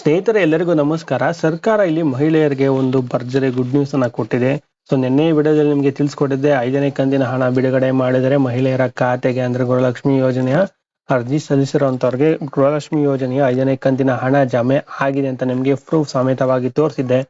ಸ್ನೇಹಿತರೆ, ಎಲ್ಲರಿಗೂ ನಮಸ್ಕಾರ. ಸರ್ಕಾರ ಇಲ್ಲಿ ಮಹಿಳೆಯರಿಗೆ ಒಂದು ಭರ್ಜರಿ ಗುಡ್ ನ್ಯೂಸ್ ಅನ್ನ ಕೊಟ್ಟಿದೆ. ಸೊ ನಿನ್ನೆ ವಿಡಿಯೋದಲ್ಲಿ ನಿಮಗೆ ತಿಳಿಸ್ಕೊಟ್ಟಿದ್ದೆ, ಐದನೇ ಕಂದಿನ ಹಣ ಬಿಡುಗಡೆ ಮಾಡಿದರೆ ಮಹಿಳೆಯರ ಖಾತೆಗೆ ಅಂದ್ರೆ ಗೃಹಲಕ್ಷ್ಮಿ ಯೋಜನೆಯ ಅರ್ಜಿ ಸಲ್ಲಿಸಿರುವಂತವ್ರಿಗೆ ಗೃಹಲಕ್ಷ್ಮಿ ಯೋಜನೆಯ ಐದನೇ ಕಂತಿನ ಹಣ ಜಮೆ ಆಗಿದೆ ಅಂತ ನಿಮಗೆ ಪ್ರೂಫ್ ಸಮೇತವಾಗಿ ತೋರಿಸಿದ್ದೆ.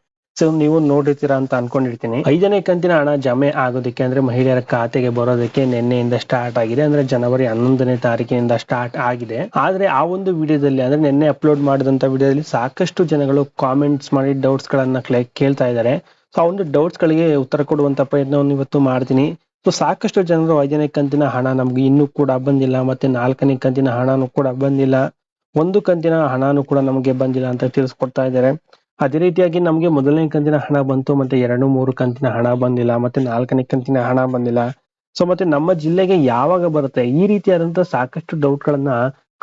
ನೀವು ನೋಡಿರ್ತೀರಾ ಅಂತ ಅನ್ಕೊಂಡಿರ್ತೀನಿ. ಐದನೇ ಕಂತಿನ ಹಣ ಜಮೆ ಆಗೋದಕ್ಕೆ ಅಂದ್ರೆ ಮಹಿಳೆಯರ ಖಾತೆಗೆ ಬರೋದಕ್ಕೆ ನಿನ್ನೆಯಿಂದ ಸ್ಟಾರ್ಟ್ ಆಗಿದೆ. ಅಂದ್ರೆ ಜನವರಿ ಹನ್ನೊಂದನೇ ತಾರೀಕಿನಿಂದ ಸ್ಟಾರ್ಟ್ ಆಗಿದೆ. ಆದ್ರೆ ಆ ಒಂದು ವಿಡಿಯೋದಲ್ಲಿ, ಅಂದ್ರೆ ನಿನ್ನೆ ಅಪ್ಲೋಡ್ ಮಾಡಿದಂತ ವಿಡಿಯೋದಲ್ಲಿ ಸಾಕಷ್ಟು ಜನಗಳು ಕಾಮೆಂಟ್ಸ್ ಮಾಡಿ ಡೌಟ್ಸ್ ಗಳನ್ನ ಕೇಳ್ತಾ ಇದ್ದಾರೆ. ಸೊ ಆ ಒಂದು ಡೌಟ್ಸ್ ಗಳಿಗೆ ಉತ್ತರ ಕೊಡುವಂತ ಪ್ರಯತ್ನವನ್ನು ಇವತ್ತು ಮಾಡ್ತೀನಿ. ಸೊ ಸಾಕಷ್ಟು ಜನರು ಐದನೇ ಕಂತಿನ ಹಣ ನಮ್ಗೆ ಇನ್ನೂ ಕೂಡ ಬಂದಿಲ್ಲ, ಮತ್ತೆ ನಾಲ್ಕನೇ ಕಂತಿನ ಹಣನೂ ಕೂಡ ಬಂದಿಲ್ಲ. ಒಂದು ಕಂತಿನ ಹಣನೂ ಕೂಡ ನಮಗೆ ಬಂದಿಲ್ಲ ಅಂತ ತಿಳಿಸ್ಕೊಡ್ತಾ ಇದ್ದಾರೆ. ಅದೇ ರೀತಿಯಾಗಿ ನಮಗೆ ಮೊದಲನೇ ಕಂತಿನ ಹಣ ಬಂತು, ಮತ್ತೆ ಎರಡು, ಮೂರು ಕಂತಿನ ಹಣ ಬಂದಿಲ್ಲ, ಮತ್ತೆ ನಾಲ್ಕನೇ ಕಂತಿನ ಹಣ ಬಂದಿಲ್ಲ. ಸೊ ಮತ್ತೆ ನಮ್ಮ ಜಿಲ್ಲೆಗೆ ಯಾವಾಗ ಬರುತ್ತೆ? ಈ ರೀತಿಯಾದಂತಹ ಸಾಕಷ್ಟು ಡೌಟ್ ಗಳನ್ನ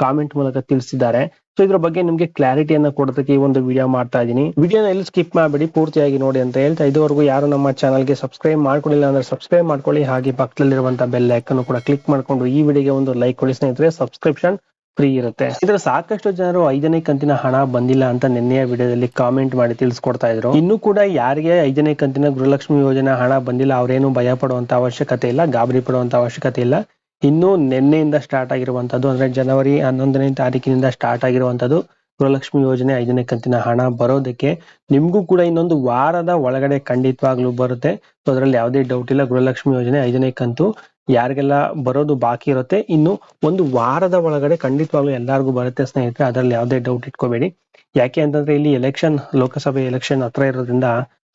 ಕಾಮೆಂಟ್ ಮೂಲಕ ತಿಳಿಸಿದ್ದಾರೆ. ಸೊ ಇದ್ರ ಬಗ್ಗೆ ನಿಮ್ಗೆ ಕ್ಲಾರಿಟಿಯನ್ನ ಕೊಡೋದಕ್ಕೆ ಈ ಒಂದು ವಿಡಿಯೋ ಮಾಡ್ತಾ ಇದೀನಿ. ವಿಡಿಯೋನ ಎಲ್ಲಿ ಸ್ಕಿಪ್ ಮಾಡಬೇಡಿ, ಪೂರ್ತಿಯಾಗಿ ನೋಡಿ ಅಂತ ಹೇಳ್ತಾ ಇದುವರೆಗೂ ಯಾರು ನಮ್ಮ ಚಾನಲ್ಗೆ ಸಬ್ಸ್ಕ್ರೈಬ್ ಮಾಡ್ಕೊಳ್ಳಿಲ್ಲ ಅಂದ್ರೆ ಸಬ್ಸ್ಕ್ರೈಬ್ ಮಾಡ್ಕೊಳ್ಳಿ. ಹಾಗೆ ಪಕ್ಕದಲ್ಲಿರುವಂತ ಬೆಲ್ ಐಕನ್ ಕೂಡ ಕ್ಲಿಕ್ ಮಾಡ್ಕೊಂಡು ಈ ವಿಡಿಯೋಗೆ ಒಂದು ಲೈಕ್ ಕೊಡಿ ಸ್ನೇಹಿತರೆ. ಸಬ್ಸ್ಕ್ರಿಪ್ಷನ್ ಫ್ರೀ ಇರುತ್ತೆ. ಇದ್ರ ಸಾಕಷ್ಟು ಜನರು ಐದನೇ ಕಂತಿನ ಹಣ ಬಂದಿಲ್ಲ ಅಂತ ನಿನ್ನೆಯ ವಿಡಿಯೋದಲ್ಲಿ ಕಾಮೆಂಟ್ ಮಾಡಿ ತಿಳಿಸ್ಕೊಡ್ತಾ ಇದ್ರು. ಇನ್ನು ಕೂಡ ಯಾರಿಗೆ ಐದನೇ ಕಂತಿನ ಗೃಹಲಕ್ಷ್ಮಿ ಯೋಜನೆ ಹಣ ಬಂದಿಲ್ಲ ಅವರೇನು ಭಯ ಪಡುವಂತ ಅವಶ್ಯಕತೆ ಇಲ್ಲ, ಗಾಬರಿ ಪಡುವಂತ ಅವಶ್ಯಕತೆ ಇಲ್ಲ. ಇನ್ನು ನಿನ್ನೆಯಿಂದ ಸ್ಟಾರ್ಟ್ ಆಗಿರುವಂತದ್ದು ಅಂದ್ರೆ ಜನವರಿ ಹನ್ನೊಂದನೇ ತಾರೀಕಿನಿಂದ ಸ್ಟಾರ್ಟ್ ಆಗಿರುವಂತದ್ದು ಗೃಹಲಕ್ಷ್ಮಿ ಯೋಜನೆ ಐದನೇ ಕಂತಿನ ಹಣ ಬರೋದಕ್ಕೆ. ನಿಮ್ಗೂ ಕೂಡ ಇನ್ನೊಂದು ವಾರದ ಒಳಗಡೆ ಖಂಡಿತವಾಗ್ಲೂ ಬರುತ್ತೆ. ಸೊ ಅದರಲ್ಲಿ ಯಾವುದೇ ಡೌಟ್ ಇಲ್ಲ, ಗೃಹಲಕ್ಷ್ಮಿ ಯೋಜನೆ ಐದನೇ ಕಂತು. ಯಾರಿಗೆಲ್ಲ ಬರೋದು ಬಾಕಿ ಇರುತ್ತೆ, ಇನ್ನು ಒಂದು ವಾರದ ಒಳಗಡೆ ಖಂಡಿತವಾಗ್ಲೂ ಎಲ್ಲರಿಗೂ ಬರುತ್ತೆ ಸ್ನೇಹಿತರೆ, ಅದರಲ್ಲಿ ಯಾವುದೇ ಡೌಟ್ ಇಟ್ಕೋಬೇಡಿ. ಯಾಕೆ ಅಂತಂದ್ರೆ ಇಲ್ಲಿ ಎಲೆಕ್ಷನ್ ಲೋಕಸಭೆ ಎಲೆಕ್ಷನ್ ಹತ್ರ ಇರೋದ್ರಿಂದ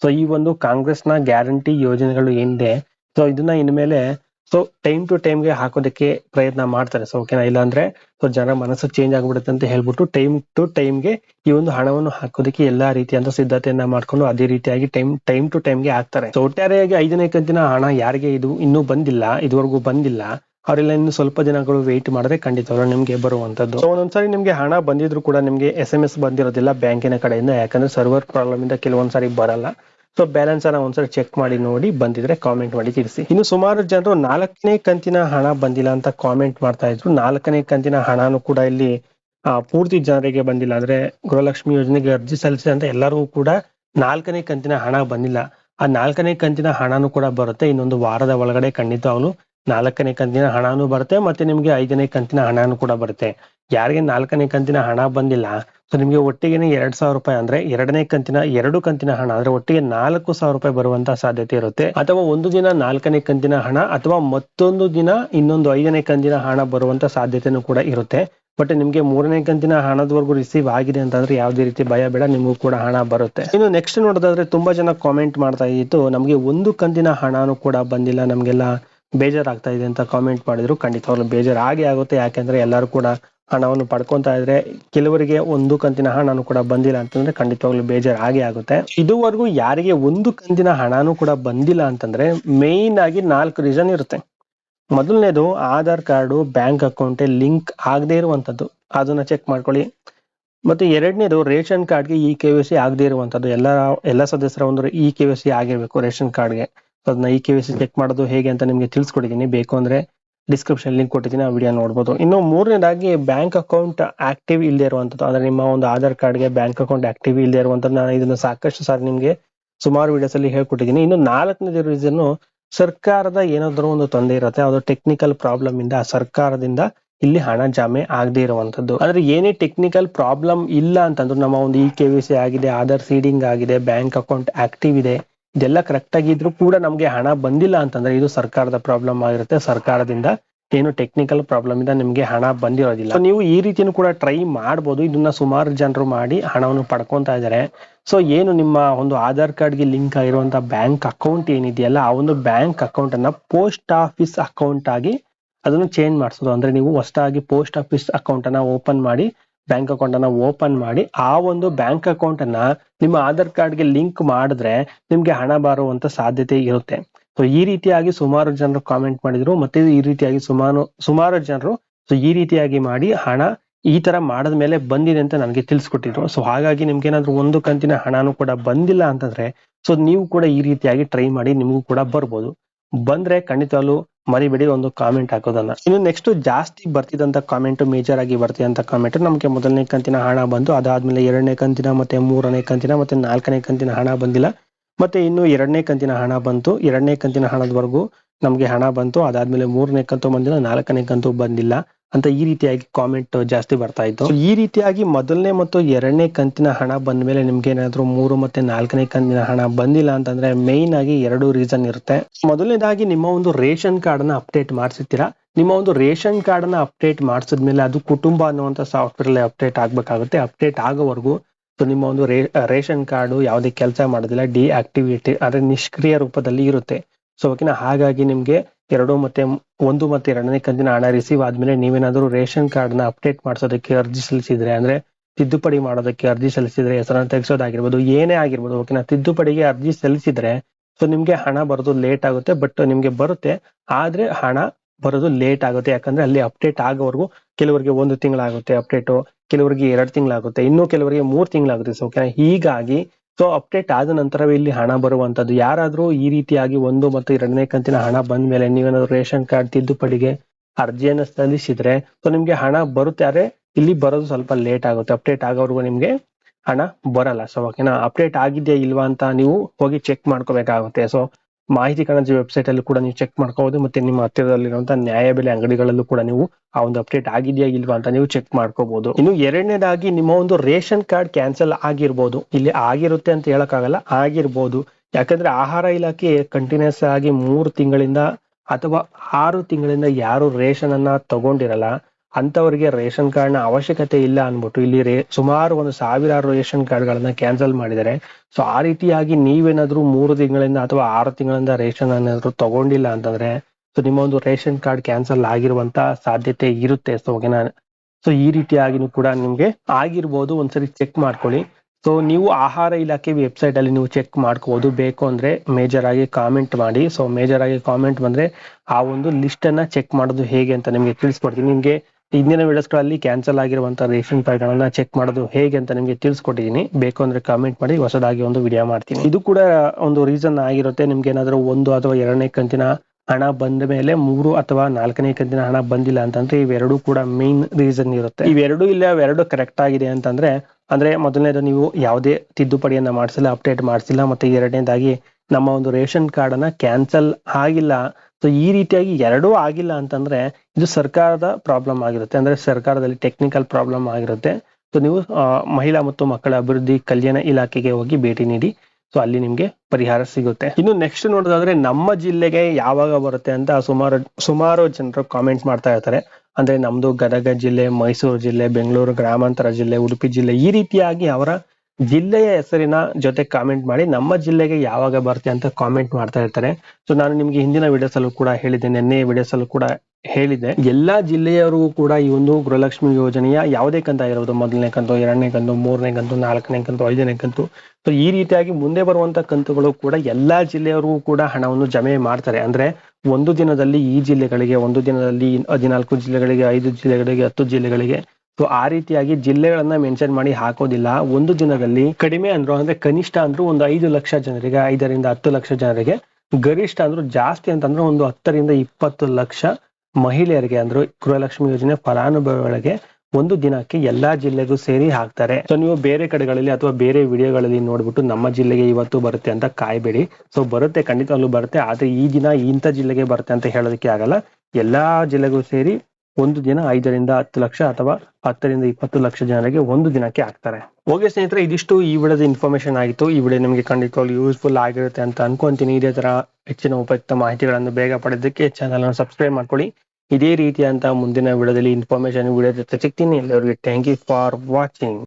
ಸೊ ಈ ಒಂದು ಕಾಂಗ್ರೆಸ್ನ ಗ್ಯಾರಂಟಿ ಯೋಜನೆಗಳು ಏನಿದೆ ಸೊ ಇದನ್ನ ಇನ್ಮೇಲೆ ಸೊ ಟೈಮ್ ಟು ಟೈಮ್ಗೆ ಹಾಕೋದಕ್ಕೆ ಪ್ರಯತ್ನ ಮಾಡ್ತಾರೆ. ಸೊ ಓಕೆನಾ ಇಲ್ಲಾಂದ್ರೆ ಸೊ ಜನ ಮನಸ್ಸು ಚೇಂಜ್ ಆಗ್ಬಿಡುತ್ತೆ ಅಂತ ಹೇಳ್ಬಿಟ್ಟು ಟೈಮ್ ಟು ಟೈಮ್ಗೆ ಈ ಒಂದು ಹಣವನ್ನು ಹಾಕೋದಕ್ಕೆ ಎಲ್ಲಾ ರೀತಿಯಾದ ಸಿದ್ಧತೆಯನ್ನ ಮಾಡ್ಕೊಂಡು ಅದೇ ರೀತಿಯಾಗಿ ಟೈಮ್ ಟೈಮ್ ಟು ಟೈಮ್ಗೆ ಹಾಕ್ತಾರೆ. ಸೊ ಒಟ್ಟಾರೆಯಾಗಿ ಐದನೇ ಕಂತಿನ ಹಣ ಯಾರಿಗೆ ಇದು ಇನ್ನೂ ಬಂದಿಲ್ಲ, ಇದುವರೆಗೂ ಬಂದಿಲ್ಲ, ಅವರೆಲ್ಲ ಇನ್ನು ಸ್ವಲ್ಪ ದಿನಗಳು ವೇಟ್ ಮಾಡಿದ್ರೆ ಖಂಡಿತವಾಗ್ಲೂ ನಿಮ್ಗೆ ಬರುವಂತದ್ದು. ಒಂದೊಂದ್ಸರಿ ನಿಮ್ಗೆ ಹಣ ಬಂದಿದ್ರು ಕೂಡ ನಿಮ್ಗೆ ಎಸ್ ಎಂ ಎಸ್ ಬಂದಿರೋದಿಲ್ಲ ಬ್ಯಾಂಕಿನ ಕಡೆಯಿಂದ, ಯಾಕಂದ್ರೆ ಸರ್ವರ್ ಪ್ರಾಬ್ಲಮ್ ಇಂದ ಕೆಲವೊಂದ್ಸರಿ ಬರಲ್ಲ. ಸೊ ಬ್ಯಾಲೆನ್ಸ್ ಅನ್ನ ಒಂದ್ಸಲ ಚೆಕ್ ಮಾಡಿ ನೋಡಿ ಬಂದಿದ್ರೆ ಕಾಮೆಂಟ್ ಮಾಡಿ ತಿಳಿಸಿ. ಇನ್ನು ಸುಮಾರು ಜನರು ನಾಲ್ಕನೇ ಕಂತಿನ ಹಣ ಬಂದಿಲ್ಲ ಅಂತ ಕಾಮೆಂಟ್ ಮಾಡ್ತಾ ಇದ್ರು. ನಾಲ್ಕನೇ ಕಂತಿನ ಹಣನೂ ಕೂಡ ಇಲ್ಲಿ ಪೂರ್ತಿ ಜನರಿಗೆ ಬಂದಿಲ್ಲ. ಅಂದ್ರೆ ಗೃಹಲಕ್ಷ್ಮಿ ಯೋಜನೆಗೆ ಅರ್ಜಿ ಸಲ್ಲಿಸಿದಂತ ಎಲ್ಲರಿಗೂ ಕೂಡ ನಾಲ್ಕನೇ ಕಂತಿನ ಹಣ ಬಂದಿಲ್ಲ. ಆ ನಾಲ್ಕನೇ ಕಂತಿನ ಹಣನೂ ಕೂಡ ಬರುತ್ತೆ. ಇನ್ನೊಂದು ವಾರದ ಒಳಗಡೆ ಖಂಡಿತ ಅವನು ನಾಲ್ಕನೇ ಕಂತಿನ ಹಣನೂ ಬರುತ್ತೆ, ಮತ್ತೆ ನಿಮ್ಗೆ ಐದನೇ ಕಂತಿನ ಹಣನೂ ಕೂಡ ಬರುತ್ತೆ. ಯಾರಿಗೆ ನಾಲ್ಕನೇ ಕಂತಿನ ಹಣ ಬಂದಿಲ್ಲ ಸೊ ನಿಮಗೆ ಒಟ್ಟಿಗೆನೆ ಎರಡ್ ಸಾವಿರ ರೂಪಾಯಿ ಅಂದ್ರೆ ಎರಡನೇ ಕಂತಿನ ಎರಡು ಕಂತಿನ ಹಣ, ಅಂದ್ರೆ ಒಟ್ಟಿಗೆ ನಾಲ್ಕು ಸಾವಿರ ರೂಪಾಯಿ ಬರುವಂತ ಸಾಧ್ಯತೆ ಇರುತ್ತೆ. ಅಥವಾ ಒಂದು ದಿನ ನಾಲ್ಕನೇ ಕಂತಿನ ಹಣ, ಅಥವಾ ಮತ್ತೊಂದು ದಿನ ಇನ್ನೊಂದು ಐದನೇ ಕಂತಿನ ಹಣ ಬರುವಂತ ಸಾಧ್ಯತೆನೂ ಕೂಡ ಇರುತ್ತೆ. ಬಟ್ ನಿಮ್ಗೆ ಮೂರನೇ ಕಂತಿನ ಹಣದವರೆಗೂ ರಿಸೀವ್ ಆಗಿದೆ ಅಂತಂದ್ರೆ ಯಾವುದೇ ರೀತಿ ಭಯ ಬೇಡ, ನಿಮಗೂ ಕೂಡ ಹಣ ಬರುತ್ತೆ. ಇನ್ನು ನೆಕ್ಸ್ಟ್ ನೋಡೋದಾದ್ರೆ ತುಂಬಾ ಜನ ಕಾಮೆಂಟ್ ಮಾಡ್ತಾ ಇತ್ತು ನಮ್ಗೆ ಒಂದು ಕಂತಿನ ಹಣನೂ ಕೂಡ ಬಂದಿಲ್ಲ, ನಮ್ಗೆಲ್ಲ ಬೇಜಾರಾಗ್ತಾ ಇದೆ ಅಂತ ಕಾಮೆಂಟ್ ಮಾಡಿದ್ರು. ಖಂಡಿತವಾಗ್ಲೂ ಬೇಜಾರು ಆಗೇ ಆಗುತ್ತೆ, ಯಾಕೆಂದ್ರೆ ಎಲ್ಲರೂ ಕೂಡ ಹಣವನ್ನು ಪಡ್ಕೊಂತಾ ಇದ್ರೆ ಕೆಲವರಿಗೆ ಒಂದು ಕಂತಿನ ಹಣನೂ ಕೂಡ ಬಂದಿಲ್ಲ ಅಂತಂದ್ರೆ ಖಂಡಿತವಾಗ್ಲೂ ಬೇಜಾರು ಆಗೇ ಆಗುತ್ತೆ. ಇದುವರೆಗೂ ಯಾರಿಗೆ ಒಂದು ಕಂತಿನ ಹಣನೂ ಕೂಡ ಬಂದಿಲ್ಲ ಅಂತಂದ್ರೆ ಮೇಯ್ನ್ ಆಗಿ ನಾಲ್ಕು ರೀಸನ್ ಇರುತ್ತೆ. ಮೊದಲನೇದು Aadhaar card, bank account link ಆಗದೆ ಇರುವಂತದ್ದು ಅದನ್ನ ಚೆಕ್ ಮಾಡ್ಕೊಳ್ಳಿ. ಮತ್ತೆ ಎರಡನೇದು ರೇಷನ್ ಕಾರ್ಡ್ಗೆ ಇ ಕೆ ಸಿ ಆಗದೆ ಇರುವಂತದ್ದು ಎಲ್ಲ ಎಲ್ಲ ಸದಸ್ಯರ ಒಂದು ಇ ಕೆ ಸಿ ಆಗಿರ್ಬೇಕು ರೇಷನ್ ಕಾರ್ಡ್ಗೆ. ಅದನ್ನ ಇ ಕೆ ಸಿ ಚೆಕ್ ಮಾಡೋದು ಹೇಗೆ ಅಂತ ನಿಮ್ಗೆ ತಿಳಿಸ್ಕೊಡಿದೀನಿ ಬೇಕು ಅಂದ್ರೆ ಡಿಸ್ಕ್ರಿಪ್ಷನ್ ಲಿಂಕ್ ಕೊಟ್ಟಿದ್ದೀನಿ, ಆ ವಿಡಿಯೋ ನೋಡ್ಬೋದು. ಇನ್ನು ಮೂರನೇದಾಗಿ ಬ್ಯಾಂಕ್ ಅಕೌಂಟ್ ಆಕ್ಟಿವ್ ಇಲ್ಲದೆ ಇರುವಂಥದ್ದು. ಅಂದರೆ ನಿಮ್ಮ ಒಂದು ಆಧಾರ್ ಕಾರ್ಡ್ಗೆ ಬ್ಯಾಂಕ್ ಅಕೌಂಟ್ ಆಕ್ಟಿವ್ ಇಲ್ಲದೆ ಇರುವಂಥದ್ದು ನಾನು ಇದನ್ನ ಸಾಕಷ್ಟು ಸಾರಿ ನಿಮಗೆ ಸುಮಾರು ವಿಡಿಯೋಸ್ ಅಲ್ಲಿ ಹೇಳ್ಕೊಟ್ಟಿದ್ದೀನಿ. ಇನ್ನು ನಾಲ್ಕನೇದು ರೀಸನ್ ಸರ್ಕಾರದ ಏನಾದರೂ ಒಂದು ತೊಂದರೆ ಇರುತ್ತೆ ಅದು ಟೆಕ್ನಿಕಲ್ ಪ್ರಾಬ್ಲಮ್ ಇಂದ ಸರ್ಕಾರದಿಂದ ಇಲ್ಲಿ ಹಣ ಜಮೆ ಆಗದೆ ಇರುವಂಥದ್ದು. ಆದ್ರೆ ಏನೇ ಟೆಕ್ನಿಕಲ್ ಪ್ರಾಬ್ಲಮ್ ಇಲ್ಲ ಅಂತಂದ್ರೆ, ನಮ್ಮ ಒಂದು ಇ ಕೆ ಸಿ ಆಗಿದೆ, ಆಧಾರ್ ಸೀಡಿಂಗ್ ಆಗಿದೆ ಬ್ಯಾಂಕ್ ಅಕೌಂಟ್ ಆಕ್ಟಿವ್ ಇದೆ ಇದೆಲ್ಲ ಕರೆಕ್ಟ್ ಆಗಿದ್ರು ಕೂಡ ನಮ್ಗೆ ಹಣ ಬಂದಿಲ್ಲ ಅಂತಂದ್ರೆ ಇದು ಸರ್ಕಾರದ ಪ್ರಾಬ್ಲಮ್ ಆಗಿರುತ್ತೆ. ಸರ್ಕಾರದಿಂದ ಏನು ಟೆಕ್ನಿಕಲ್ ಪ್ರಾಬ್ಲಮ್ ಇಂದ ನಿಮ್ಗೆ ಹಣ ಬಂದಿರೋದಿಲ್ಲ. ನೀವು ಈ ರೀತಿನೂ ಕೂಡ ಟ್ರೈ ಮಾಡ್ಬೋದು. ಇದನ್ನ ಸುಮಾರು ಜನರು ಮಾಡಿ ಹಣವನ್ನು ಪಡ್ಕೊಂತ ಇದ್ದಾರೆ ಸೊ ಏನು ನಿಮ್ಮ ಒಂದು ಆಧಾರ್ ಕಾರ್ಡ್ಗೆ ಲಿಂಕ್ ಆಗಿರುವಂತ ಬ್ಯಾಂಕ್ ಅಕೌಂಟ್ ಏನಿದೆಯಲ್ಲ, ಆ ಒಂದು ಬ್ಯಾಂಕ್ ಅಕೌಂಟ್ ಅನ್ನ ಪೋಸ್ಟ್ ಆಫೀಸ್ ಅಕೌಂಟ್ ಆಗಿ ಅದನ್ನು ಚೇಂಜ್ ಮಾಡಿಸೋದು. ಅಂದ್ರೆ ನೀವು ಹೊಸದಾಗಿ ಪೋಸ್ಟ್ ಆಫೀಸ್ ಅಕೌಂಟ್ ಅನ್ನ ಓಪನ್ ಮಾಡಿ ಬ್ಯಾಂಕ್ ಅಕೌಂಟ್ ಅನ್ನ ಓಪನ್ ಮಾಡಿ ಆ ಒಂದು ಬ್ಯಾಂಕ್ ಅಕೌಂಟ್ ಅನ್ನ ನಿಮ್ಮ ಆಧಾರ್ ಕಾರ್ಡ್ಗೆ ಲಿಂಕ್ ಮಾಡಿದ್ರೆ ನಿಮ್ಗೆ ಹಣ ಬರುವಂತ ಸಾಧ್ಯತೆ ಇರುತ್ತೆ. ಸೊ ಈ ರೀತಿಯಾಗಿ ಸುಮಾರು ಜನರು ಕಾಮೆಂಟ್ ಮಾಡಿದ್ರು ಮತ್ತೆ ಈ ರೀತಿಯಾಗಿ ಸುಮಾರು ಸುಮಾರು ಜನರು ಸೊ ಈ ರೀತಿಯಾಗಿ ಮಾಡಿ ಹಣ ಈ ತರ ಮಾಡಿದ್ಮೇಲೆ ಬಂದಿದೆ ಅಂತ ನನಗೆ ತಿಳಿಸ್ಕೊಟ್ಟಿದ್ರು. ಸೊ ಹಾಗಾಗಿ ನಿಮ್ಗೆ ಏನಾದ್ರು ಒಂದು ಕಂತಿನ ಹಣನೂ ಕೂಡ ಬಂದಿಲ್ಲ ಅಂತಂದ್ರೆ ಸೊ ನೀವು ಕೂಡ ಈ ರೀತಿಯಾಗಿ ಟ್ರೈ ಮಾಡಿ ನಿಮಗೂ ಕೂಡ ಬರ್ಬೋದು. ಬಂದ್ರೆ ಖಂಡಿತವಾಗ್ಲೂ ಮರಿಬೇಡಿ, ಒಂದು ಕಾಮೆಂಟ್ ಹಾಕೋದನ್ನ. ಇನ್ನು ನೆಕ್ಸ್ಟ್ ಜಾಸ್ತಿ ಬರ್ತಿದಂತ ಕಾಮೆಂಟ್ ಮೇಜರ್ ಆಗಿ ಬರ್ತಿದಂತ ಕಾಮೆಂಟ್ ನಮಗೆ ಮೊದಲನೇ ಕಂತಿನ ಹಣ ಬಂತು ಅದಾದ್ಮೇಲೆ ಎರಡನೇ ಕಂತಿನ, ಮತ್ತೆ ಮೂರನೇ ಕಂತಿನ, ಮತ್ತೆ ನಾಲ್ಕನೇ ಕಂತಿನ ಹಣ ಬಂದಿಲ್ಲ. ಮತ್ತೆ ಇನ್ನು ಎರಡನೇ ಕಂತಿನ ಹಣ ಬಂತು. ಎರಡನೇ ಕಂತಿನ ಹಣದವರೆಗೂ ನಮಗೆ ಹಣ ಬಂತು. ಅದಾದ್ಮೇಲೆ ಮೂರನೇ ಕಂತು ಬಂದಿಲ್ಲ, ನಾಲ್ಕನೇ ಕಂತು ಬಂದಿಲ್ಲ. ಅಂತ ಈ ರೀತಿಯಾಗಿ ಕಾಮೆಂಟ್ ಜಾಸ್ತಿ ಬರ್ತಾ ಇತ್ತು. ಈ ರೀತಿಯಾಗಿ ಮೊದಲನೇ ಮತ್ತು ಎರಡನೇ ಕಂತಿನ ಹಣ ಬಂದ ಮೇಲೆ ನಿಮ್ಗೆ ಏನಾದ್ರು ಮೂರು ಮತ್ತೆ ನಾಲ್ಕನೇ ಕಂತಿನ ಹಣ ಬಂದಿಲ್ಲ ಅಂತಂದ್ರೆ ಮೇಯ್ನ್ ಆಗಿ ಎರಡು ರೀಸನ್ ಇರುತ್ತೆ. ಮೊದಲನೇದಾಗಿ ನಿಮ್ಮ ಒಂದು ರೇಷನ್ ಕಾರ್ಡ್ನ ಅಪ್ಡೇಟ್ ಮಾಡಿಸಿರ್ತೀರಾ? ನಿಮ್ಮ ಒಂದು ರೇಷನ್ ಕಾರ್ಡ್ನ ಅಪ್ಡೇಟ್ ಮಾಡಿಸಿದ್ಮೇಲೆ ಅದು ಕುಟುಂಬ ಅನ್ನುವಂತ ಸಾಫ್ಟ್ವೇರ್ ಅಲ್ಲಿ ಅಪ್ಡೇಟ್ ಆಗ್ಬೇಕಾಗುತ್ತೆ. ಅಪ್ಡೇಟ್ ಆಗೋವರೆಗೂ ಸೊ, ನಿಮ್ಮ ಒಂದು ರೇಷನ್ ಕಾರ್ಡ್ ಯಾವುದೇ ಕೆಲಸ ಮಾಡೋದಿಲ್ಲ ಡಿ ಆಕ್ಟಿವಿಟಿ ಅಂದ್ರೆ ನಿಷ್ಕ್ರಿಯ ರೂಪದಲ್ಲಿ ಇರುತ್ತೆ. ಸೊ ಓಕೆನಾ ಹಾಗಾಗಿ ನಿಮ್ಗೆ ಎರಡು ಮತ್ತೆ ಒಂದು ಮತ್ತೆ ಎರಡನೇ ಕಂತಿನ ಹಣ ರಿಸೀವ್ ಆದ್ಮೇಲೆ ನೀವೇನಾದ್ರೂ ರೇಷನ್ ಕಾರ್ಡ್ನ ಅಪ್ಡೇಟ್ ಮಾಡಿಸೋದಕ್ಕೆ ಅರ್ಜಿ ಸಲ್ಲಿಸಿದ್ರೆ ಅಂದ್ರೆ ತಿದ್ದುಪಡಿ ಮಾಡೋದಕ್ಕೆ ಅರ್ಜಿ ಸಲ್ಲಿಸಿದ್ರೆ ಹೆಸರನ್ನ ತೆಗೆಸೋದಾಗಿರ್ಬೋದು, ಏನೇ ಆಗಿರ್ಬೋದು ಓಕೆನಾ ತಿದ್ದುಪಡಿಗೆ ಅರ್ಜಿ ಸಲ್ಲಿಸಿದ್ರೆ ಸೊ ನಿಮ್ಗೆ ಹಣ ಬರೋದು ಲೇಟ್ ಆಗುತ್ತೆ ಬಟ್ ನಿಮ್ಗೆ ಬರುತ್ತೆ, ಆದ್ರೆ ಹಣ ಬರೋದು ಲೇಟ್ ಆಗುತ್ತೆ, ಯಾಕಂದ್ರೆ ಅಲ್ಲಿ ಅಪ್ಡೇಟ್ ಆಗೋವರೆಗೂ ಕೆಲವರಿಗೆ ಒಂದು ತಿಂಗಳಾಗುತ್ತೆ ಅಪ್ಡೇಟು ಕೆಲವರಿಗೆ ಎರಡು ತಿಂಗಳಾಗುತ್ತೆ, ಇನ್ನು ಕೆಲವರಿಗೆ ಮೂರು ತಿಂಗಳಾಗುತ್ತೆ ಸೊ ಓಕೆನಾ ಹೀಗಾಗಿ ಸೊ ಅಪ್ಡೇಟ್ ಆದ ನಂತರವೇ ಇಲ್ಲಿ ಹಣ ಬರುವಂತದ್ದು. ಯಾರಾದ್ರೂ ಈ ರೀತಿಯಾಗಿ ಒಂದು ಮತ್ತು ಎರಡನೇ ಕಂತಿನ ಹಣ ಬಂದ ಮೇಲೆ ನೀವೇನಾದ್ರು ರೇಷನ್ ಕಾರ್ಡ್ ತಿದ್ದುಪಡಿಗೆ ಅರ್ಜಿಯನ್ನು ಸಲ್ಲಿಸಿದ್ರೆ ಸೊ ನಿಮ್ಗೆ ಹಣ ಬರುತ್ತೆ ಇಲ್ಲಿ ಬರೋದು ಸ್ವಲ್ಪ ಲೇಟ್ ಆಗುತ್ತೆ. ಅಪ್ಡೇಟ್ ಆಗೋವರೆಗೂ ನಿಮ್ಗೆ ಹಣ ಬರಲ್ಲ. ಸೊ ಓಕೆನಾ ಅಪ್ಡೇಟ್ ಆಗಿದೆಯಾ ಇಲ್ವಾ ಅಂತ ನೀವು ಹೋಗಿ ಚೆಕ್ ಮಾಡ್ಕೋಬೇಕಾಗುತ್ತೆ. ಸೊ ಮಾಹಿತಿ ಕಣಜಿ ವೆಬ್ಸೈಟ್ ಅಲ್ಲಿ ಕೂಡ ನೀವು ಚೆಕ್ ಮಾಡ್ಕೋಬಹುದು ಮತ್ತೆ ನಿಮ್ಮ ಹತ್ತಿರದಲ್ಲಿರುವಂತಹ ನ್ಯಾಯಬೆಲೆ ಅಂಗಡಿಗಳಲ್ಲೂ ಕೂಡ ನೀವು ಆ ಒಂದು ಅಪ್ಡೇಟ್ ಆಗಿದೆಯಾ ಇಲ್ವಾ ಅಂತ ನೀವು ಚೆಕ್ ಮಾಡ್ಕೋಬಹುದು ಇನ್ನು ಎರಡನೇದಾಗಿ ನಿಮ್ಮ ಒಂದು ರೇಷನ್ ಕಾರ್ಡ್ ಕ್ಯಾನ್ಸಲ್ ಆಗಿರ್ಬೋದು. ಇಲ್ಲಿ ಆಗಿರುತ್ತೆ ಅಂತ ಹೇಳಕ್ಕಾಗಲ್ಲ, ಆಗಿರ್ಬೋದು. ಯಾಕಂದ್ರೆ ಆಹಾರ ಇಲಾಖೆ ಕಂಟಿನ್ಯೂಸ್ ಆಗಿ ಮೂರು ತಿಂಗಳಿಂದ ಅಥವಾ ಆರು ತಿಂಗಳಿಂದ ಯಾರು ರೇಷನ್ ಅನ್ನ ತಗೊಂಡಿರಲ್ಲ. ಅಂತವರಿಗೆ ರೇಷನ್ ಕಾರ್ಡ್ನ ಅವಶ್ಯಕತೆ ಇಲ್ಲ ಅನ್ಬಿಟ್ಟು ಇಲ್ಲಿ ರೇ ಸುಮಾರು ಒಂದು ಸಾವಿರಾರು ರೇಷನ್ ಕಾರ್ಡ್ ಗಳನ್ನ ಕ್ಯಾನ್ಸಲ್ ಮಾಡಿದ್ದಾರೆ. ಸೊ ಆ ರೀತಿಯಾಗಿ ನೀವೇನಾದ್ರೂ ಮೂರು ತಿಂಗಳಿಂದ ಅಥವಾ ಆರು ತಿಂಗಳಿಂದ ರೇಷನ್ ಏನಾದ್ರು ತಗೊಂಡಿಲ್ಲ ಅಂತಂದ್ರೆ, ಸೊ ನಿಮ್ಮ ಒಂದು ರೇಷನ್ ಕಾರ್ಡ್ ಕ್ಯಾನ್ಸಲ್ ಆಗಿರುವಂತ ಸಾಧ್ಯತೆ ಇರುತ್ತೆ. ಸೊ ನಾನು ಸೊ ಈ ರೀತಿಯಾಗಿನೂ ಕೂಡ ನಿಮ್ಗೆ ಆಗಿರ್ಬೋದು. ಒಂದ್ಸರಿ ಚೆಕ್ ಮಾಡ್ಕೊಳ್ಳಿ. ಸೊ ನೀವು ಆಹಾರ ಇಲಾಖೆ ವೆಬ್ಸೈಟ್ ಅಲ್ಲಿ ನೀವು ಚೆಕ್ ಮಾಡ್ಕೋಬಹುದು ಬೇಕು ಅಂದ್ರೆ ಮೇಜರ್ ಆಗಿ ಕಾಮೆಂಟ್ ಮಾಡಿ. ಸೊ ಮೇಜರ್ ಆಗಿ ಕಾಮೆಂಟ್ ಬಂದ್ರೆ ಆ ಒಂದು ಲಿಸ್ಟ್ ಅನ್ನ ಚೆಕ್ ಮಾಡೋದು ಹೇಗೆ ಅಂತ ನಿಮ್ಗೆ ತಿಳಿಸ್ಕೊಡ್ತೀನಿ. ನಿಮ್ಗೆ ಇಂದಿನ ವಿಡಿಯೋಸ್ಗಳಲ್ಲಿ ಕ್ಯಾನ್ಸಲ್ ಆಗಿರುವಂತ ರೇಷನ್ ಕಾರ್ಡ್ ಗಳನ್ನ ಚೆಕ್ ಮಾಡೋದು ಹೇಗೆ ಅಂತ ನಿಮ್ಗೆ ತಿಳಿಸ್ಕೊಟ್ಟಿದ್ದೀನಿ ಬೇಕು ಅಂದ್ರೆ ಕಾಮೆಂಟ್ ಮಾಡಿ, ಹೊಸದಾಗಿ ಒಂದು ವಿಡಿಯೋ ಮಾಡ್ತೀನಿ. ಇದು ಕೂಡ ಒಂದು ರೀಸನ್ ಆಗಿರುತ್ತೆ. ನಿಮ್ಗೆ ಏನಾದರೂ ಒಂದು ಅಥವಾ ಎರಡನೇ ಕಂತಿನ ಹಣ ಬಂದ ಮೇಲೆ ಮೂರು ಅಥವಾ ನಾಲ್ಕನೇ ಕಂತಿನ ಹಣ ಬಂದಿಲ್ಲ ಅಂತಂದ್ರೆ ಇವೆರಡು ಕೂಡ ಮೇನ್ ರೀಸನ್ ಇರುತ್ತೆ. ಇವೆರಡು ಇಲ್ಲ ಅವೆರಡು ಕರೆಕ್ಟ್ ಆಗಿದೆ ಅಂತಂದ್ರೆ, ಅಂದ್ರೆ ಮೊದಲನೇದು ನೀವು ಯಾವುದೇ ತಿದ್ದುಪಡಿಯನ್ನ ಮಾಡಿಸಿಲ್ಲ ಅಪ್ಡೇಟ್ ಮಾಡಿಸಿಲ್ಲ, ಮತ್ತೆ ಎರಡನೇದಾಗಿ ನಮ್ಮ ಒಂದು ರೇಷನ್ ಕಾರ್ಡ್ ಅನ್ನ ಕ್ಯಾನ್ಸಲ್ ಆಗಿಲ್ಲ ಸೊ ಈ ರೀತಿಯಾಗಿ ಎರಡೂ ಆಗಿಲ್ಲ ಅಂತಂದ್ರೆ ಇದು ಸರ್ಕಾರದ ಪ್ರಾಬ್ಲಮ್ ಆಗಿರುತ್ತೆ. ಅಂದ್ರೆ ಸರ್ಕಾರದಲ್ಲಿ ಟೆಕ್ನಿಕಲ್ ಪ್ರಾಬ್ಲಮ್ ಆಗಿರುತ್ತೆ. ಸೊ ನೀವು ಮಹಿಳಾ ಮತ್ತು ಮಕ್ಕಳ ಅಭಿವೃದ್ಧಿ, ಕಲ್ಯಾಣ ಇಲಾಖೆಗೆ ಹೋಗಿ ಭೇಟಿ ನೀಡಿ. ಸೊ ಅಲ್ಲಿ ನಿಮ್ಗೆ ಪರಿಹಾರ ಸಿಗುತ್ತೆ. ಇನ್ನು ನೆಕ್ಸ್ಟ್ ನೋಡೋದಾದ್ರೆ ನಮ್ಮ ಜಿಲ್ಲೆಗೆ ಯಾವಾಗ ಬರುತ್ತೆ ಅಂತ ಸುಮಾರು ಸುಮಾರು ಜನರು ಕಾಮೆಂಟ್ ಮಾಡ್ತಾ ಇರ್ತಾರೆ. ಅಂದ್ರೆ ನಮ್ದು ಗದಗ ಜಿಲ್ಲೆ, ಮೈಸೂರು ಜಿಲ್ಲೆ, ಬೆಂಗಳೂರು, ಗ್ರಾಮಾಂತರ ಜಿಲ್ಲೆ, ಉಡುಪಿ ಜಿಲ್ಲೆ ಈ ರೀತಿಯಾಗಿ ಅವರ ಜಿಲ್ಲೆಯ ಹೆಸರಿನ ಜೊತೆ ಕಾಮೆಂಟ್ ಮಾಡಿ, ನಮ್ಮ ಜಿಲ್ಲೆಗೆ ಯಾವಾಗ ಬರುತ್ತೆ ಅಂತ ಕಾಮೆಂಟ್ ಮಾಡ್ತಾ ಇರ್ತಾರೆ. ಸೊ ನಾನು ನಿಮ್ಗೆ ಹಿಂದಿನ ವಿಡಿಯೋಸ್ ಕೂಡ ಹೇಳಿದ್ದೆ ನಿನ್ನೆ ವಿಡಿಯೋಸ್ ಅಲ್ಲೂ ಕೂಡ ಹೇಳಿದೆ ಎಲ್ಲಾ ಜಿಲ್ಲೆಯವರಿಗೂ ಕೂಡ ಈ ಒಂದು ಗೃಹಲಕ್ಷ್ಮಿ ಯೋಜನೆಯ ಯಾವುದೇ ಕಂತ ಆಗಿರ್ಬೋದು ಮೊದಲನೇ ಕಂತು, ಎರಡನೇ ಕಂತು, ಮೂರನೇ ಕಂತು, ನಾಲ್ಕನೇ ಕಂತು, ಐದನೇ ಕಂತು. ಸೊ ಈ ರೀತಿಯಾಗಿ ಮುಂದೆ ಬರುವಂತ ಕಂತುಗಳು ಕೂಡ ಎಲ್ಲಾ ಜಿಲ್ಲೆಯವರಿಗೂ ಕೂಡ ಹಣವನ್ನು ಜಮೆ ಮಾಡ್ತಾರೆ. ಅಂದ್ರೆ ಒಂದು ದಿನದಲ್ಲಿ ಈ ಜಿಲ್ಲೆಗಳಿಗೆ, ಒಂದು ದಿನದಲ್ಲಿ ಹದಿನಾಲ್ಕು ಜಿಲ್ಲೆಗಳಿಗೆ, ಐದು ಜಿಲ್ಲೆಗಳಿಗೆ, ಹತ್ತು ಜಿಲ್ಲೆಗಳಿಗೆ ಸೊ ಆ ರೀತಿಯಾಗಿ ಜಿಲ್ಲೆಗಳನ್ನ ಮೆನ್ಷನ್ ಮಾಡಿ ಹಾಕೋದಿಲ್ಲ. ಒಂದು ದಿನದಲ್ಲಿ ಕಡಿಮೆ ಅಂದ್ರು, ಅಂದ್ರೆ ಕನಿಷ್ಠ ಅಂದ್ರೂ ಒಂದು ಐದು ಲಕ್ಷ ಜನರಿಗೆ, ಐದರಿಂದ ಹತ್ತು ಲಕ್ಷ ಜನರಿಗೆ, ಗರಿಷ್ಠ ಅಂದ್ರೂ ಜಾಸ್ತಿ ಅಂತಂದ್ರೆ ಒಂದು ಹತ್ತರಿಂದ ಇಪ್ಪತ್ತು ಲಕ್ಷ ಮಹಿಳೆಯರಿಗೆ ಅಂದ್ರೆ ಗೃಹಲಕ್ಷ್ಮಿ ಯೋಜನೆ ಫಲಾನುಭವಿಗಳಿಗೆ ಒಂದು ದಿನಕ್ಕೆ ಎಲ್ಲಾ ಜಿಲ್ಲೆಗೂ ಸೇರಿ ಹಾಕ್ತಾರೆ. ಸೊ ನೀವು ಬೇರೆ ಕಡೆಗಳಲ್ಲಿ ಅಥವಾ ಬೇರೆ ವಿಡಿಯೋಗಳಲ್ಲಿ ನೋಡ್ಬಿಟ್ಟು ನಮ್ಮ ಜಿಲ್ಲೆಗೆ ಇವತ್ತು ಬರುತ್ತೆ ಅಂತ ಕಾಯ್ಬೇಡಿ. ಸೊ ಬರುತ್ತೆ, ಖಂಡಿತವಾಗ್ಲೂ ಬರುತ್ತೆ. ಆದ್ರೆ ಈ ದಿನ ಇಂಥ ಜಿಲ್ಲೆಗೆ ಬರುತ್ತೆ ಅಂತ ಹೇಳೋದಕ್ಕೆ ಆಗಲ್ಲ. ಎಲ್ಲಾ ಜಿಲ್ಲೆಗೂ ಸೇರಿ ಒಂದು ದಿನ ಐದರಿಂದ ಹತ್ತು ಲಕ್ಷ ಅಥವಾ ಹತ್ತರಿಂದ ಇಪ್ಪತ್ತು ಲಕ್ಷ ಜನರಿಗೆ ಒಂದು ದಿನಕ್ಕೆ ಹಾಕ್ತಾರೆ. ಓಕೆ ಸ್ನೇಹಿತರೆ, ಇದಿಷ್ಟು ಈ ವಿಡಿಯೋದ ಇನ್ಫಾರ್ಮೇಶನ್ ಆಗಿತ್ತು. ಈ ವಿಡಿಯೋ ನಿಮಗೆ ಖಂಡಿತವಾಗ್ಲೂ ಯೂಸ್ಫುಲ್ ಆಗಿರುತ್ತೆ ಅಂತ ಅನ್ಕೊಂತೀನಿ. ಇದೇ ತರ ಹೆಚ್ಚಿನ ಉಪಯುಕ್ತ ಮಾಹಿತಿಗಳನ್ನು ಬೇಗ ಪಡೆದಕ್ಕೆ ಚಾನಲ್ ಅನ್ನು ಸಬ್ಸ್ಕ್ರೈಬ್ ಮಾಡ್ಕೊಳ್ಳಿ. ಇದೇ ರೀತಿಯಂತ ಮುಂದಿನ ವಿಡಿಯೋದಲ್ಲಿ ಇನ್ಫಾರ್ಮೇಶನ್ ವಿಡಿಯೋ ಜೊತೆ ಸಿಗ್ತೀನಿ. ಎಲ್ಲರಿಗೂ ಥ್ಯಾಂಕ್ ಯು ಫಾರ್ ವಾಚಿಂಗ್